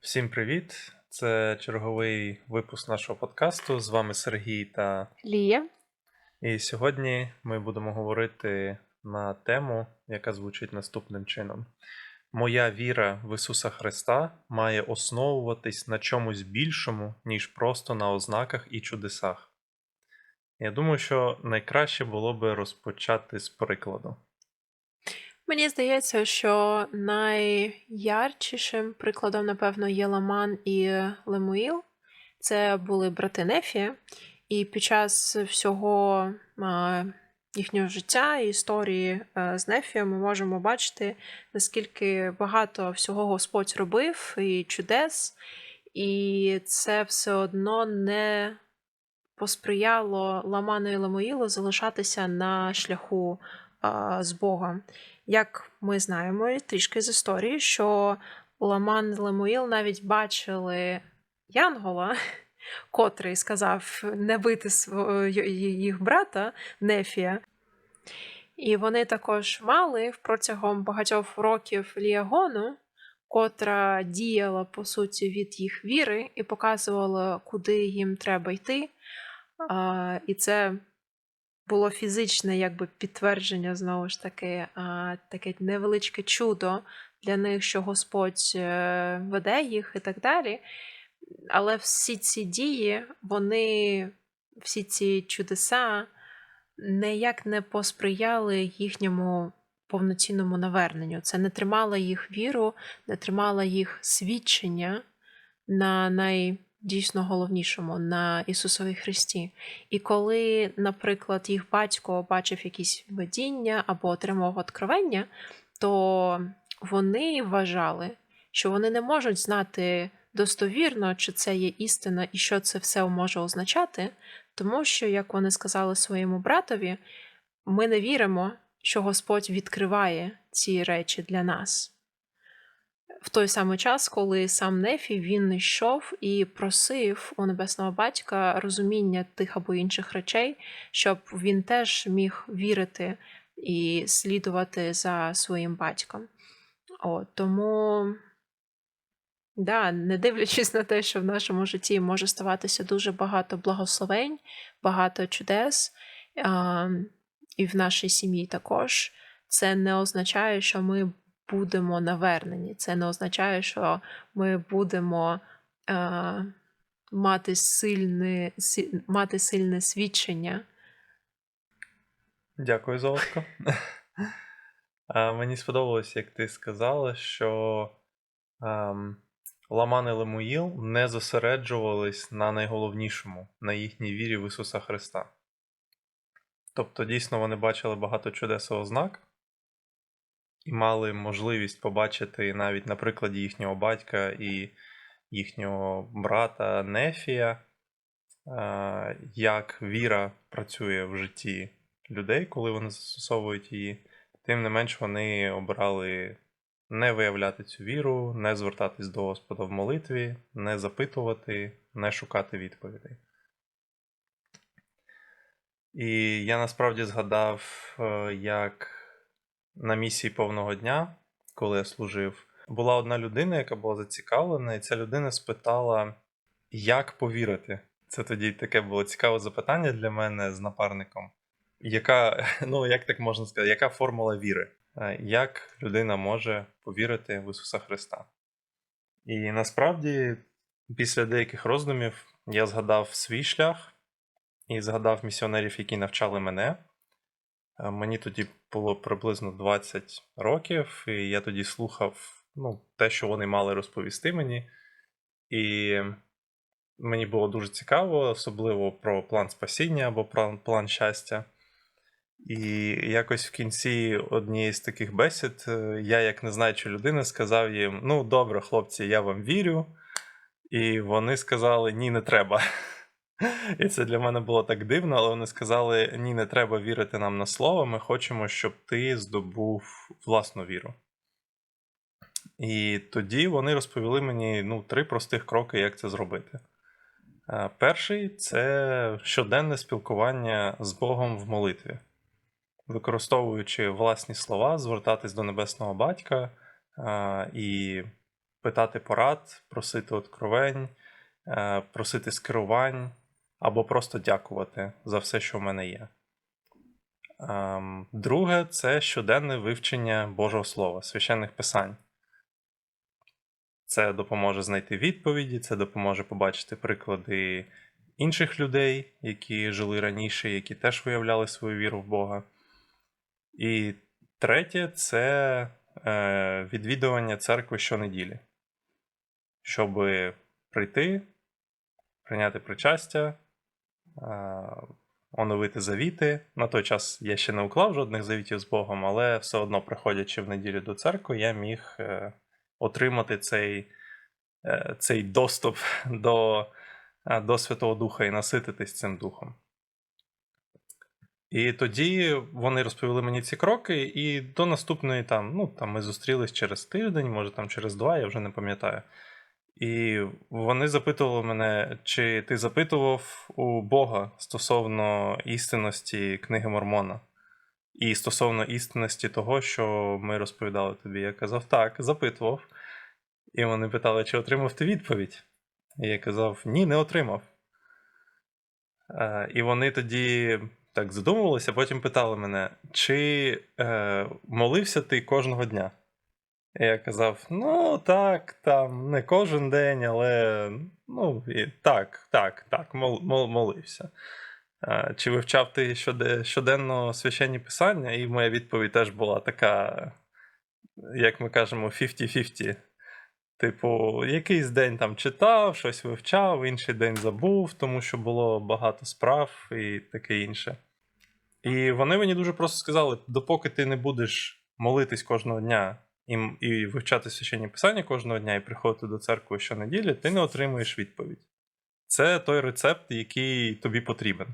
Всім привіт! Це черговий випуск нашого подкасту. З вами Сергій та Лія. і сьогодні ми будемо говорити на тему, яка звучить наступним чином: Моя віра в Ісуса Христа має основуватись на чомусь більшому, ніж просто на ознаках і чудесах. Я думаю, що найкраще було би розпочати з прикладу. Мені здається, що найярчішим прикладом, напевно, є Ламан і Лемуїл. Це були брати Нефі, і під час всього їхнього життя і історії а, з Нефі ми можемо бачити, наскільки багато всього Господь робив і чудес, і це все одно не посприяло Ламану і Лемуїлу залишатися на шляху з Богом. Як ми знаємо трішки з історії, що Ламан Лемуїл навіть бачили Янгола, котрий сказав не бити їх брата Нефія. І вони також мали протягом багатьох років Ліагону, котра діяла по суті від їх віри і показувала, куди їм треба йти. І це було фізичне якби підтвердження, знову ж таки, таке невеличке чудо для них, що Господь е, веде їх і так далі. Але всі ці дії, вони, всі ці чудеса ніяк не посприяли їхньому повноцінному наверненню. Це не тримало їх віру, не тримало їх свідчення на найдійсно головнішому, на Ісусові Христі. І коли, наприклад, їх батько бачив якісь видіння або отримав откровення, то вони вважали, що вони не можуть знати достовірно, чи це є істина і що це все може означати, тому що, як вони сказали своєму братові, ми не віримо, що Господь відкриває ці речі для нас. В той самий час, коли сам Нефі він йшов і просив у небесного батька розуміння тих або інших речей, щоб він теж міг вірити і слідувати за своїм батьком. От, тому, да, не дивлячись на те, що в нашому житті може ставатися дуже багато благословень, багато чудес, а, і в нашій сім'ї також, це не означає, що ми будемо навернені. Це не означає, що ми будемо е, мати, сильне, сі- мати сильне свідчення. Дякую, Золотко. А, Мені сподобалось, як ти сказала, що ем, Ламан і Лемуїл не зосереджувались на найголовнішому, на їхній вірі в Ісуса Христа. Тобто, дійсно, вони бачили багато чудес ознак і мали можливість побачити навіть на прикладі їхнього батька і їхнього брата Нефія, е, як віра працює в житті людей, коли вони застосовують її. Тим не менш, вони обрали не виявляти цю віру, не звертатись до Господа в молитві, не запитувати, не шукати відповідей. І я насправді згадав, е, як на місії повного дня, коли я служив, була одна людина, яка була зацікавлена, і ця людина спитала, як повірити. Це тоді таке було цікаве запитання для мене з напарником. Яка, ну як так можна сказати, яка формула віри? Е, Як людина може повірити в Ісуса Христа? І насправді, після деяких роздумів, я згадав свій шлях і згадав місіонерів, які навчали мене. Е, Мені тоді було приблизно 20 років, і я тоді слухав ну, те, що вони мали розповісти мені. І мені було дуже цікаво, особливо про план спасіння або план, план щастя. І якось в кінці однієї з таких бесід е, я, як не знаюча людина, сказав їм: Ну, добре, хлопці, я вам вірю. І вони сказали: Ні, не треба. І це для мене було так дивно, але вони сказали: Ні, не треба вірити нам на слово. Ми хочемо, щоб ти здобув власну віру. І тоді вони розповіли мені ну, три простих кроки, як це зробити. Е, Перший це щоденне спілкування з Богом в молитві, використовуючи власні слова, звертатись до Небесного Батька е, і питати порад, просити откровень, е, просити скерувань або просто дякувати за все, що в мене є. Ем, Друге це щоденне вивчення Божого Слова, священних писань. Це допоможе знайти відповіді, це допоможе побачити приклади інших людей, які жили раніше, які теж виявляли свою віру в Бога. І третє це е, відвідування церкви щонеділі, щоб прийти, прийняти причастя, оновити завіти. На той час я ще не уклав жодних завітів з Богом, але все одно, приходячи в неділю до церкви, я міг е, отримати цей, е, цей доступ до, е, до Святого Духа і насититись цим духом. І тоді вони розповіли мені ці кроки, і до наступної там, ну там ми зустрілись через тиждень, може там через два, я вже не пам'ятаю. І вони запитували мене, чи ти запитував у Бога стосовно істинності книги Мормона, і стосовно істинності того, що ми розповідали тобі. Я казав, так, запитував. І вони питали, чи отримав ти відповідь? І я казав, ні, не отримав. Е, І вони тоді так задумувалися, потім питали мене, чи е, молився ти кожного дня? Я казав: ну так, там не кожен день, але ну, і, так, так, так, мол, мол, молився. Чи вивчав ти щоденно священні писання? І моя відповідь теж була така, як ми кажемо, 50-50. Типу, якийсь день там читав, щось вивчав, інший день забув, тому що було багато справ і таке інше. І вони мені дуже просто сказали: допоки ти не будеш молитись кожного дня і, і вивчати священні писання кожного дня і приходити до церкви щонеділі, ти не отримуєш відповідь. Це той рецепт, який тобі потрібен.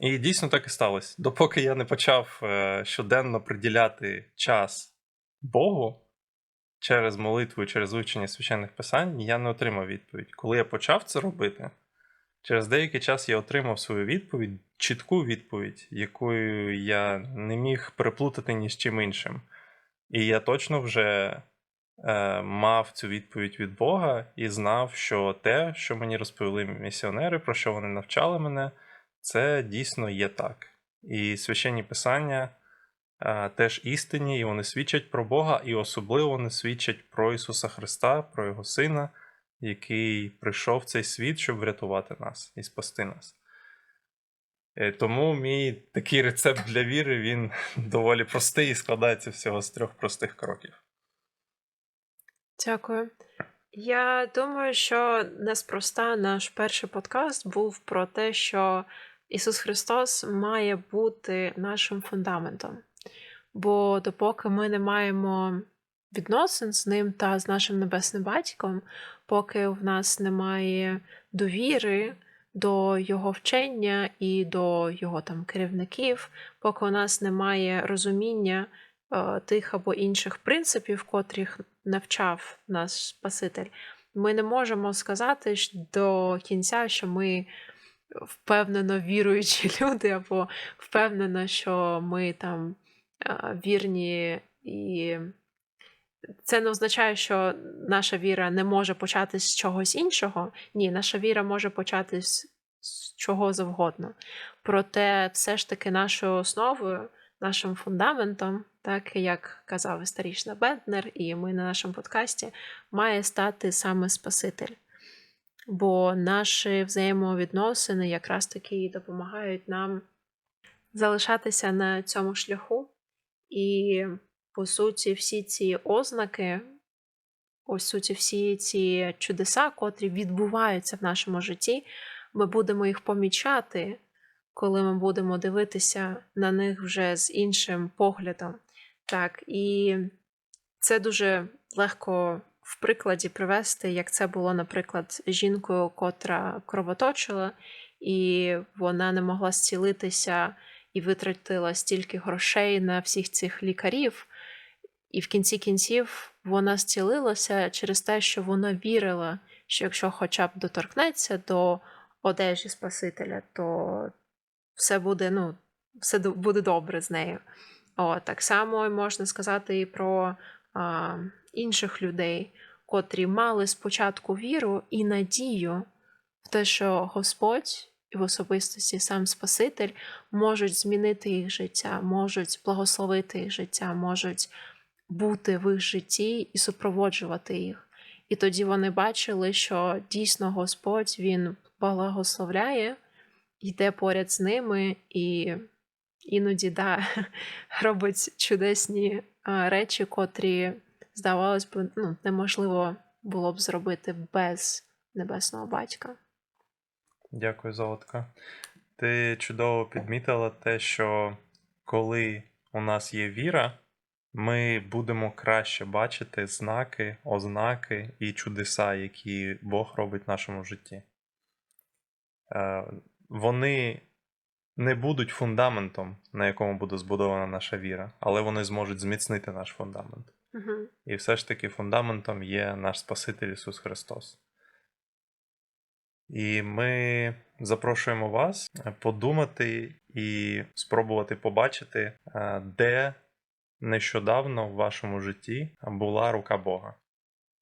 І дійсно так і сталося. Допоки я не почав е, щоденно приділяти час Богу через молитву через вивчення священних писань, я не отримав відповідь. Коли я почав це робити, через деякий час я отримав свою відповідь, чітку відповідь, якою я не міг переплутати ні з чим іншим. І я точно вже е, мав цю відповідь від Бога і знав, що те, що мені розповіли місіонери, про що вони навчали мене, це дійсно є так. І священні писання е, теж істинні, і вони свідчать про Бога, і особливо вони свідчать про Ісуса Христа, про Його Сина, який прийшов в цей світ, щоб врятувати нас і спасти нас. Е, Тому мій такий рецепт для віри він доволі простий і складається всього з трьох простих кроків. Дякую. Я думаю, що неспроста наш перший подкаст був про те, що Ісус Христос має бути нашим фундаментом. Бо допоки ми не маємо відносин з ним та з нашим небесним батьком, поки в нас немає довіри до його вчення і до його там керівників, поки у нас немає розуміння е, тих або інших принципів, котрих навчав наш Спаситель, ми не можемо сказати до кінця, що ми впевнено віруючі люди, або впевнено, що ми там е, вірні і. Це не означає, що наша віра не може початись з чогось іншого. Ні, наша віра може початись з чого завгодно. Проте, все ж таки, нашою основою, нашим фундаментом, так як казав історична Бентнер, і ми на нашому подкасті, має стати саме Спаситель. Бо наші взаємовідносини якраз таки допомагають нам залишатися на цьому шляху. І, по суті, всі ці ознаки, ось суті, всі ці чудеса, котрі відбуваються в нашому житті, ми будемо їх помічати, коли ми будемо дивитися на них вже з іншим поглядом. Так, і це дуже легко в прикладі привести, як це було, наприклад, жінкою, котра кровоточила, і вона не могла зцілитися і витратила стільки грошей на всіх цих лікарів. І в кінці кінців вона зцілилася через те, що вона вірила, що якщо хоча б доторкнеться до одежі Спасителя, то все буде, ну, все буде добре з нею. О, так само можна сказати і про а, інших людей, котрі мали спочатку віру і надію в те, що Господь і в особистості сам Спаситель можуть змінити їх життя, можуть благословити їх життя, можуть бути в їх житті і супроводжувати їх. І тоді вони бачили, що дійсно Господь Він благословляє, йде поряд з ними і іноді да, робить чудесні речі, котрі, здавалось би, ну, неможливо було б зробити без небесного батька. Дякую, Золотка. Ти чудово підмітила те, що коли у нас є віра, ми будемо краще бачити знаки, ознаки і чудеса, які Бог робить в нашому житті. Е, Вони не будуть фундаментом, на якому буде збудована наша віра, але вони зможуть зміцнити наш фундамент. Угу. І все ж таки фундаментом є наш Спаситель Ісус Христос. І ми запрошуємо вас подумати і спробувати побачити, е, де нещодавно в вашому житті була рука Бога,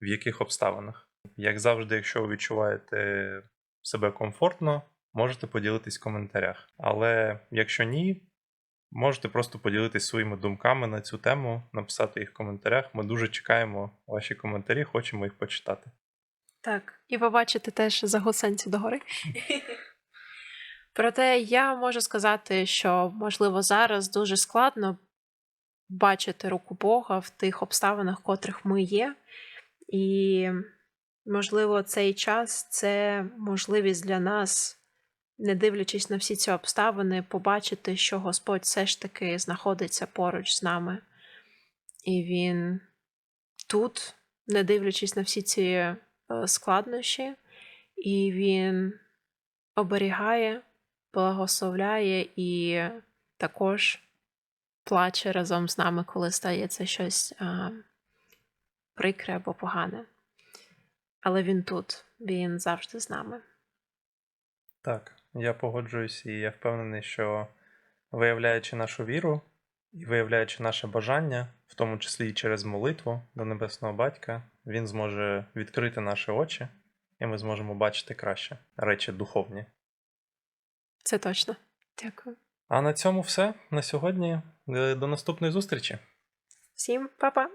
в яких обставинах. Як завжди, якщо ви відчуваєте себе комфортно, можете поділитись в коментарях. Але якщо ні, можете просто поділитись своїми думками на цю тему, написати їх в коментарях. Ми дуже чекаємо ваші коментарі, хочемо їх почитати. Так, і побачити теж загусенці догори. Проте я можу сказати, що можливо зараз дуже складно бачити руку Бога в тих обставинах, в котрих ми є. І, можливо, цей час це можливість для нас, не дивлячись на всі ці обставини, побачити, що Господь все ж таки знаходиться поруч з нами. І Він тут, не дивлячись на всі ці е, складнощі, і Він оберігає, благословляє і також плаче разом з нами, коли стається щось а, прикре або погане. Але він тут, він завжди з нами. Так, я погоджуюсь і я впевнений, що виявляючи нашу віру і виявляючи наше бажання, в тому числі і через молитву до Небесного Батька, він зможе відкрити наші очі, і ми зможемо бачити краще речі духовні. Це точно. Дякую. А на цьому все на сьогодні. Е, До наступної зустрічі! Всім па-па!